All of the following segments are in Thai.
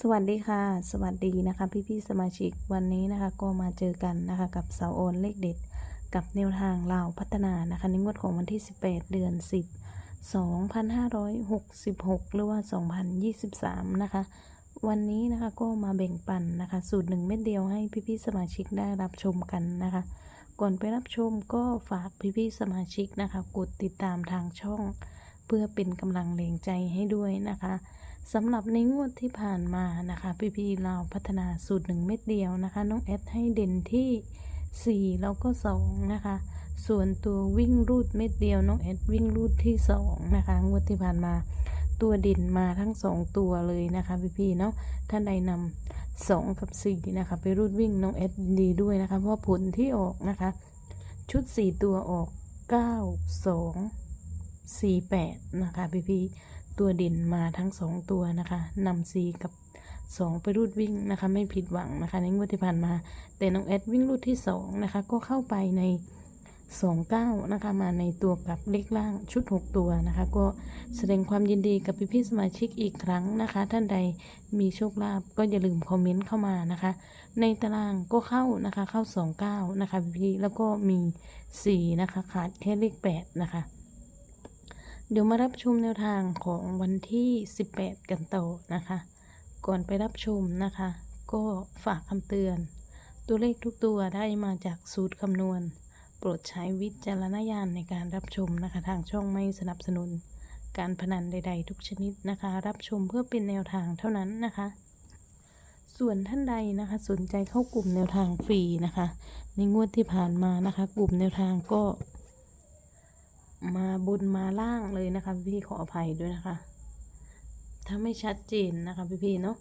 สวัสดีค่ะ สวัสดีนะคะพี่พี่ๆสมาชิกวันนี้นะคะ ก็มาเจอกันนะคะ กับเสาโอนเลขเด็ด กับแนวทางลาวพัฒนานะคะในงวดของวันที่ 18 เดือน 10 2566 หรือว่า 2023 นะคะ วันนี้นะคะก็มาแบ่งปันนะคะ สูตรหนึ่งเม็ดเดียวให้พี่พี่ๆสมาชิกได้รับชมกันนะคะ ก่อนไปรับชมก็ฝากพี่พี่ๆสมาชิกนะคะ กดติดตามทางช่อง เพื่อเป็นกำลังแรงใจให้ด้วยนะคะ สำหรับในงวดที่ผ่านมานะคะพี่พีเราพัฒนาสูตรหนึ่งเม็ดเดียวนะคะ น้องแอดให้เด่นที่ 4 แล้วก็ 2 นะคะ ส่วนตัววิ่งรูดเม็ดเดียว น้องแอดวิ่งรูดที่ 2 นะคะ งวดที่ผ่านมาตัวเด่นมาทั้ง 2 ตัวเลยนะคะพี่พีเนาะท่านใดนำ2กับ4นะคะ ไปรูดวิ่งน้องแอดดีด้วยนะคะ เพราะผลที่ออกนะคะ ชุด 4 ตัวออก 9 2 4 8 นะคะพี่พี ตัวเด่นมาทั้ง2ตัวนะคะนำ4กับ2ไปรูดวิ่งนะคะ ไม่ผิดหวังนะคะในงวดที่ผ่านมา แต่น้องแอดวิ่งรูดที่2นะคะ ก็เข้าไปใน29นะคะ มาในตัวกับเลขล่างชุด6ตัวนะคะ ก็แสดงความยินดีกับพี่ๆสมาชิกอีกครั้งนะคะ ท่านใดมีโชคลาภก็อย่าลืมคอมเมนต์เข้ามานะคะ ในตารางก็เข้านะคะเข้า29นะคะพี่แล้วก็มี4นะคะขาดแค่เลข8นะคะ เดี๋ยวมารับชมแนวทางของวันที่ 18 กันต่อนะคะ ก่อนไปรับชมนะคะ ก็ฝากคำเตือน ตัวเลขทุกตัวได้มาจากสูตรคำนวณ โปรดใช้วิจารณญาณในการรับชมนะคะ ทางช่องไม่สนับสนุน การพนันใด ๆ ทุกชนิดนะคะ รับชมเพื่อเป็นแนวทางเท่านั้นนะคะส่วนท่านใดนะคะสนใจเข้ากลุ่มแนวทางฟรีนะคะ ในงวดที่ผ่านมานะคะ กลุ่มแนวทางก็ มาบุญมาล่างเลยนะคะพี่ๆขออภัยด้วยนะคะ ถ้าไม่ชัดเจนนะคะพี่ๆเนาะ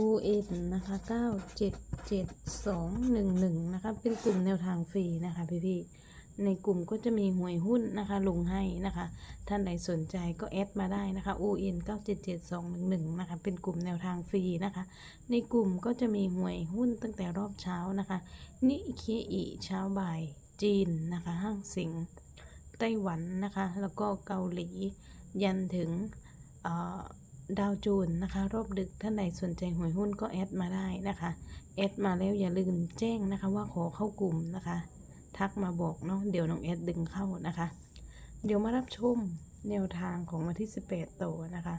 U N นะคะเก้าเจ็ดเจ็ดสองหนึ่งหนึ่งนะคะ เป็นกลุ่มแนวทางฟรีนะคะพี่ๆ ในกลุ่มก็จะมีหวยหุ้นนะคะ ลงให้นะคะ ท่านใดสนใจก็แอดมาได้นะคะ U N เก้าเจ็ดเจ็ดสองหนึ่งหนึ่งนะคะ เป็นกลุ่มแนวทางฟรีนะคะ ในกลุ่มก็จะมีหวยหุ้นตั้งแต่รอบเช้านะคะ นิเคอิเช้าบ่าย จีนนะคะ ห้างสิงไต้หวันนะคะ แล้วก็เกาหลี ยันถึงดาวจูนนะคะ รอบดึกท่านใดสนใจหวยหุ้นก็แอดมาได้นะคะ แอดมาแล้วอย่าลืมแจ้งนะคะว่าขอเข้ากลุ่มนะคะ ทักมาบอกเนาะเดี๋ยวน้องแอดดึงเข้านะคะ เดี๋ยวมารับชมแนวทางของวันที่ 18ตัวนะคะ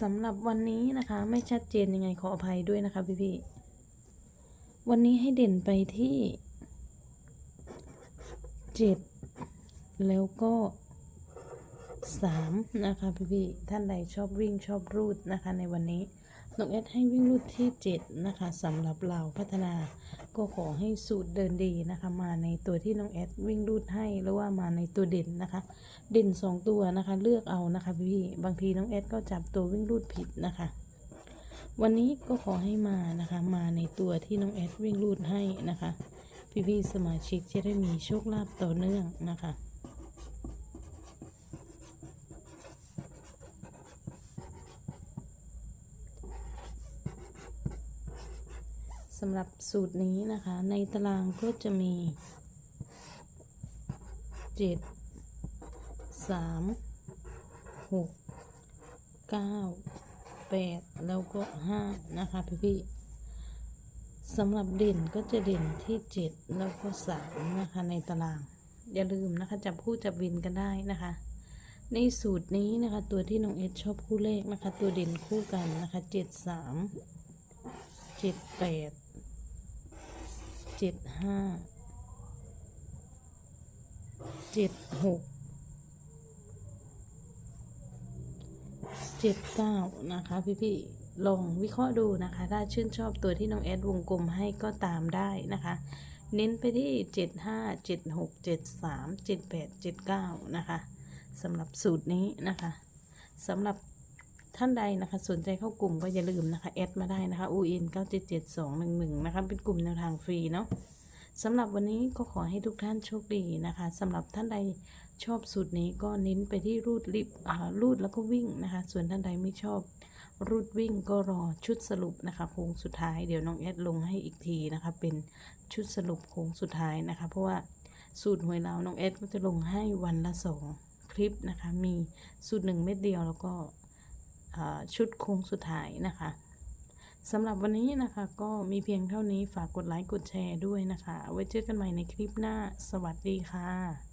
สำหรับวันนี้นะคะ ไม่ชัดเจนยังไงขออภัยด้วยนะคะพี่ๆวันนี้ให้เด่นไปที่เจ็ดแล้วก็สามนะคะพี่พี่ๆท่านใดชอบวิ่งชอบรูดนะคะในวันนี้ น้องแอดให้วิ่งรูดที่เจ็ดนะคะสำหรับเราพัฒนาก็ขอให้สูตรเดินดีนะคะ มาในตัวที่น้องแอดวิ่งรูดให้หรือว่ามาในตัวเด่นนะคะ เด่นสองตัวนะคะ เลือกเอานะคะพี่พี่บางทีน้องแอดก็จับตัววิ่งรูดผิดนะคะ วันนี้ก็ขอให้มานะคะ มาในตัวที่น้องแอดวิ่งรูดให้นะคะ พี่ๆสมาชิกจะได้มีโชคลาภต่อเนื่องนะคะ สำหรับสูตรนี้นะคะ ในตารางก็จะมีเจ็ดสามหกเก้าแปดแล้วก็ห้านะคะพี่ๆสำหรับเด่นก็จะเด่นที่เจ็ดแล้วก็สามนะคะในตาราง อย่าลืมนะคะจับคู่จับวินกันได้นะคะในสูตรนี้นะคะตัวที่น้องเอสชอบคู่เลขนะคะ ตัวเด่นคู่กันนะคะเจ็ดสามเจ็ดแปด เจ็ดห้าเจ็ดหกเจ็ดเก้านะคะพี่ๆลองวิเคราะห์ดูนะคะ ถ้าชื่นชอบตัวที่น้องแอดวงกลมให้ก็ตามได้นะคะ เน้นไปที่ 75 76 73 78 79 นะคะสำหรับสูตรนี้นะคะสำหรับ ท่านใดนะคะ สนใจเข้ากลุ่มก็อย่าลืมนะคะแอดมาได้นะคะ UIN 977211 นะคะ เป็นกลุ่มแนวทางฟรีเนาะสำหรับวันนี้ก็ขอให้ทุกท่านโชคดีนะคะสำหรับท่านใดชอบสูตรนี้ก็เน้นไปที่รูดลิบอ่ารูดแล้วก็วิ่งนะคะ ส่วนท่านใดไม่ชอบ รูดวิ่งก็รอชุดสรุปนะคะโค้งสุดท้ายเดี๋ยวน้องแอดลงให้อีกทีนะคะ เป็นชุดสรุปโค้งสุดท้ายนะคะ เพราะว่าสูตรหวยเราน้องแอดก็จะลงให้วันละสองคลิปนะคะ มีสูตรหนึ่งเม็ดเดียวแล้วก็ ชุดโค้งสุดท้ายนะคะสำหรับวันนี้นะคะ ก็มีเพียงเท่านี้ฝากกดไลค์กดแชร์ด้วยนะคะ ไว้เจอกันใหม่ในคลิปหน้า สวัสดีค่ะ